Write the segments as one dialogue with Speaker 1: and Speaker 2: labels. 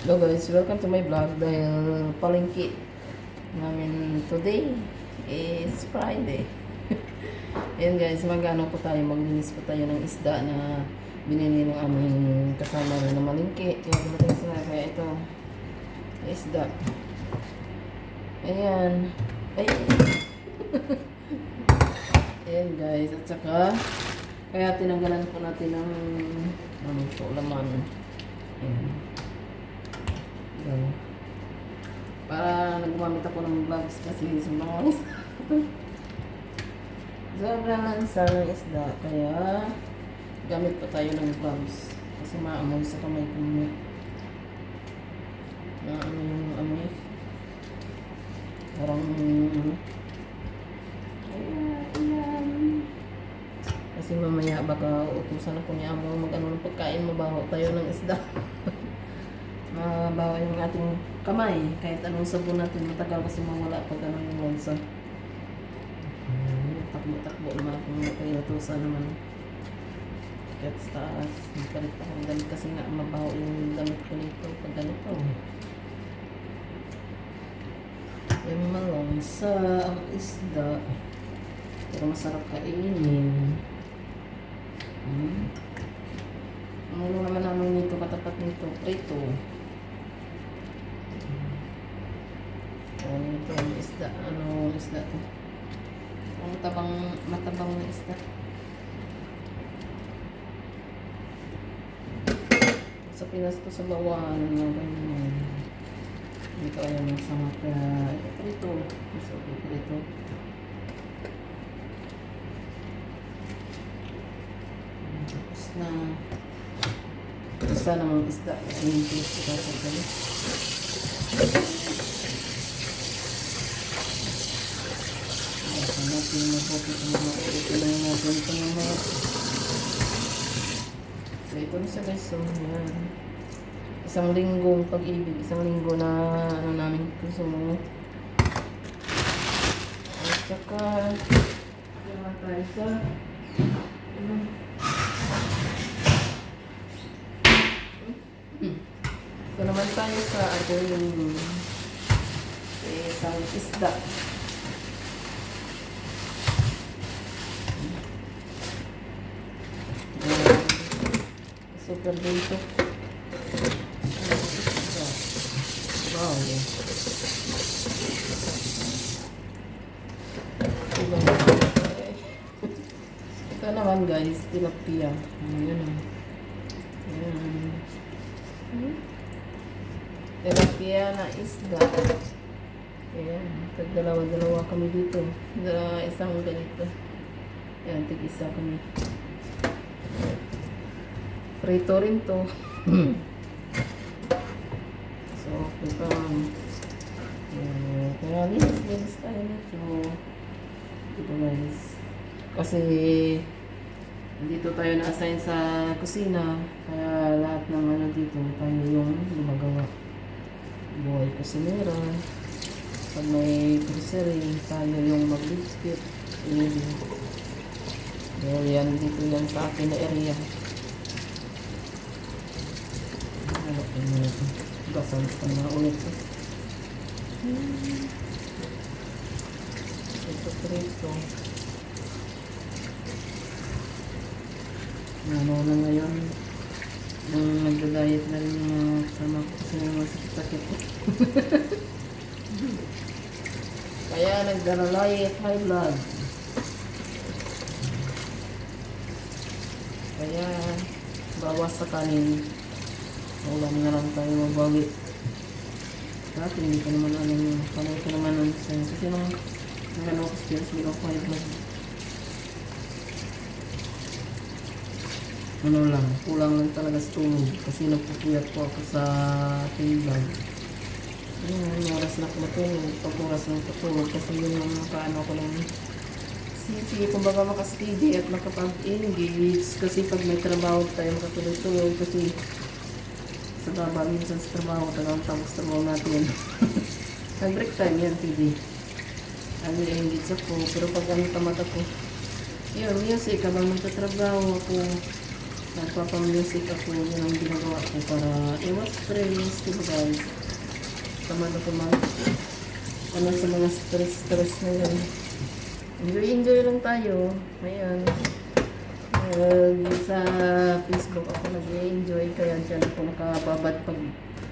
Speaker 1: Hello guys, welcome to my vlog dahil palengke namin today is Friday. Ayan guys, magano po tayo, maglinis po tayo ng isda na binili ng aming kasama na malingki. Dumating sila, kaya ito, isda. Ayan. Ay. Ayan guys, at saka, kaya tinanggalan po natin ng, ano po, laman. Ayan. Ayan. Para nagumamit ako ng gloves kasi sumangos. Sobrang lansa ng isda, kaya gamit pa tayo ng gloves. Kasi maamoy sa kamay ko mo. Na ano yung amoy. Parang ano. Ayan, ayan. Kasi mamaya baka utusan ako niya mo mag ano ng pagkain, mabaho tayo ng isda. mabaho yung ating kamay. Kahit anong sabon natin, matagal kasi mawala pag ano yung lansa. Hmm, Takbo-takbo naman akong pinatusan naman. Kahit sa taas, magpalit ako ng damit kasi nga mabaho yung damit ko nito pag ganito. Yung malangsa ang isda. Pero masarap kainin. Hmm. Ang ulo naman namin nito, katapat nito, prito. Ano ito, ang isda, ano isda to? Ang matabang, matabang na isda. Sa Pinas to sa bawan, mga ganyan. Dito ayaw ng sama kaya prito. Mas okay prito. Tapos na isa namang isda. Yung pilis ko sa gali. Baka natin mabuti kung mabuti lang natin ito mga So na siya guys. So yan. Isang linggong pag-ibig. Isang linggo na ano namin gusto At saka naman tayo sa ano, Ito naman tayo sa ating eh, isang isda. Ayan. Super dito. Wow. Ito naman guys, tilapia. Ayan. Ayan. Tilapia na isda. Ayan. Tagdalawa-dalawa kami dito. Dalawa, isang ganito. Ayan, tig-isa kami. Prito rin to. so, okay pa. Ayan. Kaya linis-linis tayo nito. Dito guys. Kasi dito tayo na-assign sa kusina. Kaya lahat ng ano dito, tayo yung gumagawa. Buhay kusinera. Pag may grocery, tayo yung mag-biscuit. Yan, dito yan sa akin na area. Ano ko na ito? Prito. Ano na ngayon? Nung nagda-diet na rin yung mga ko kasi may masakit-sakit. Kaya nagda-diet high blood. Kaya bawas sa kanin. Ulam na lang tayo mabawi. Dati hindi ko naman alam yung panay ko naman ang sense. Kasi nung nung ano ko skills, hindi ko high blood. ano lang, kulang lang talaga sa tulog kasi nagpupuyat po ako sa tibag. Ayun, yung oras na ako matulog, pag oras na patulog kasi yun yung paano ko lang sisi, kumbaga makasteady at makapag-engage kasi pag may trabaho tayo makatulog-tulog kasi sa baba minsan sa trabaho, tagang tapos trabaho natin. Nag-break time yan, TV. Ano engage ako, pero pag ano tamad ako, yun, music, habang magtatrabaho ako, nagpapamusic ako yun ang ginagawa ko para iwas stress, diba guys? Tama na tama. Ano sa mga stress-stress na yun. Enjoy-enjoy lang tayo. Ayan. Uh, sa Facebook ako nag-enjoy kaya dyan ako nakababad pag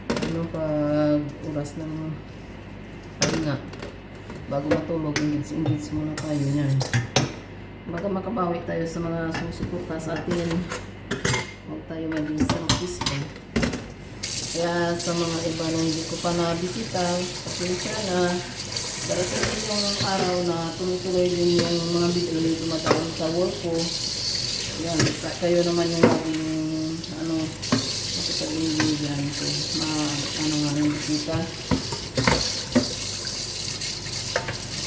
Speaker 1: ano pag oras ng pahinga bago matulog engage muna tayo yan. Baga makabawi tayo sa mga susuporta sa atin. Huwag tayo maging sarapista kaya sa mga iba na hindi ko pa nabisita pasensya na. Darating din yung araw na tumutuloy din yung mga video na dumadaan sa work ko yan, sa- kayo naman yung laging ano makipag-inggan ko ma ano nga yung bisita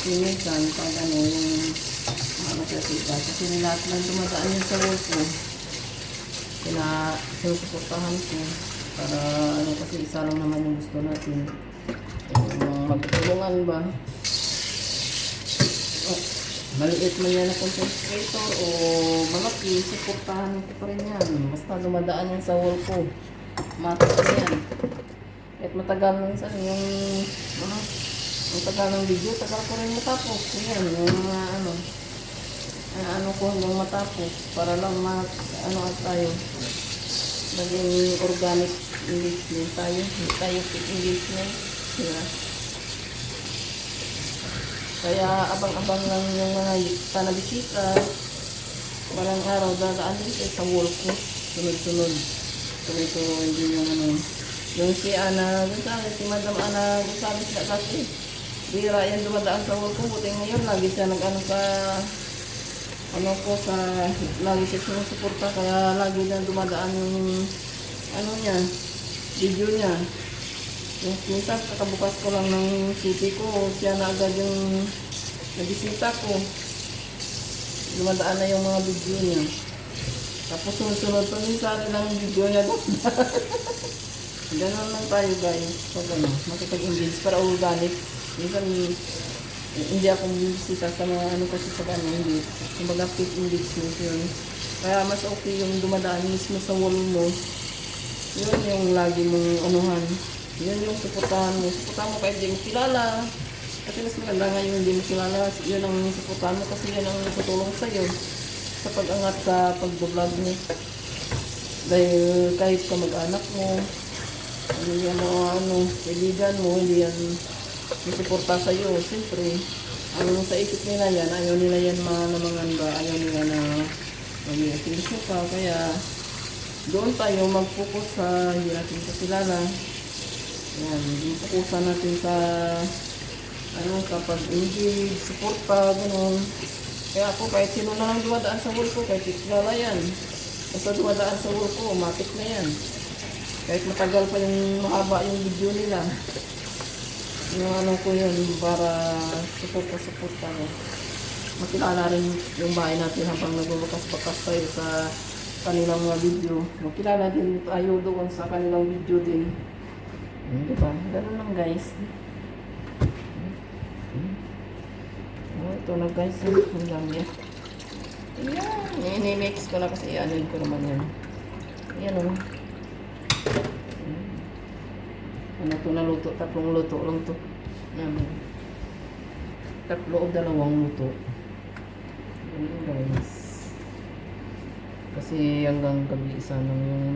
Speaker 1: Minsan, pag ano, yung ano kita, kasi lahat ng dumadaan yun sa work ko, kina sinusuportahan ko para ano kasi isa lang naman yung gusto natin. Yung magtulungan ba? Oh, maliit man yan na content creator o malaki, suportahan ko pa rin yan. Basta dumadaan yan sa work ko. Matas na yan. Kahit matagal minsan yung ano, ang tagal ng video, tagal ko rin matapos. Yan, yung mga ano, ang ano ko hanggang matapos para lang ma, ano at tayo maging organic engagement tayo. Hindi tayo fake engagement. Diba? Kaya abang-abang lang yung mga tanabisita. Parang araw, dadaan din kayo sa wall ko. Sunod-sunod. Tuloy-tuloy din yung ano. Yung si Ana Gonzales, si Madam Ana Gonzales na kasi. Bira yan dumadaan sa wall ko. Buti ngayon, lagi siya nag-ano sa ano ko sa lagi siya sumusuporta kaya lagi na dumadaan yung ano niya video niya yung minsan kakabukas ko lang ng city ko siya na agad yung nabisita ko dumadaan na yung mga video niya tapos sunod-sunod pa minsan lang yung video niya doon Ganun lang tayo guys. Pag ano, makipag-engage para organic. Minsan, hindi ako bisita sa mga ano kasi sa ano, hindi. Kumbaga fit engagement yun. Kaya mas okay yung dumadaan mismo sa wall mo. Yun yung lagi mong anuhan. Yun yung suportahan mo. Suportahan mo kahit hindi mo kilala. Kasi mas maganda nga yung hindi mo kilala. Yun ang suportahan mo kasi yun ang tutulong sa'yo sa pag-angat sa pag-vlog mo. Dahil kahit ka mag-anak mo, hindi yan mga ano, kaibigan mo, hindi yan susuporta sa iyo. Siyempre, ang sa isip nila yan, ayaw nila yan manamangan ba, ayaw nila na maging atensyon ka. Kaya, doon tayo mag-focus sa hindi natin kakilala. Yan, yung focusan natin sa ano, kapag engage, suporta, gano'n. Kaya ako, kahit sino na lang dumadaan sa wall ko, kahit kilala yan. Basta dumadaan sa wall ko, matik na yan. Kahit matagal pa yung mahaba yung video nila. Yung ano ko yun, para support-support tayo. Makilala rin yung bahay natin habang nagbubukas-bukas tayo sa kanilang mga video. Makilala din tayo doon sa kanilang video din. Hmm, diba? Ganun lang guys. Oh, ito na guys. Ang dami. Yan. Ini-mix ko na kasi ano ko naman yan. Yan o. Ano to na luto? Tatlong luto lang to. Namin. Tatlo o dalawang luto. Yan guys. Kasi hanggang gabi isa nang yung